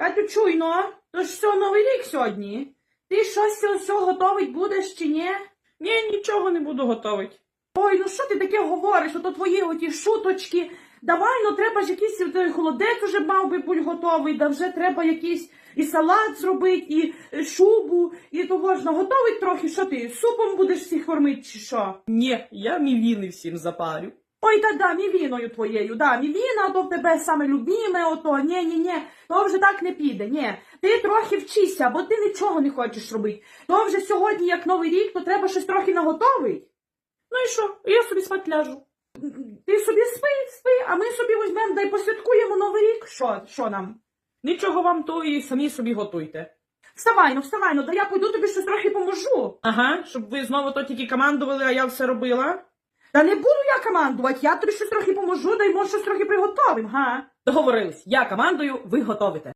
Катю, чуйно, то ж все новий рік сьогодні. Ти щось все готовить будеш чи ні? Ні, нічого не буду готувати. Ой, ну що ти таке говориш? Ото твої оті шуточки. Давай, ну треба ж якийсь той холодець уже мав би бути готовий, да вже треба якийсь і салат зробити, і е, шубу, і того ж наготовить трохи, що ти супом будеш всіх кормити, чи що? Ні, я мівіни всім запарю. Ой, та да, мівіною твоєю, да, мівіна, то в тебе саме любіме, ото, ні, ні, ні, то вже так не піде, ні. Ти трохи вчися, бо ти нічого не хочеш робити. То вже сьогодні, як новий рік, то треба щось трохи наготовить. Ну і що? Я собі спать ляжу. Ти собі спи, спи, а ми собі візьмемо да й посвяткуємо новий рік. Що, що нам? Нічого вам то і самі собі готуйте. Вставай, ну вставай, ну да я пойду тобі щось трохи поможу. Ага, щоб ви знову то тільки командували, а я все робила. Та не буду я командувати, я тобі щось трохи поможу, дай може щось трохи приготовим, га? Договорились, я командую, ви готовите.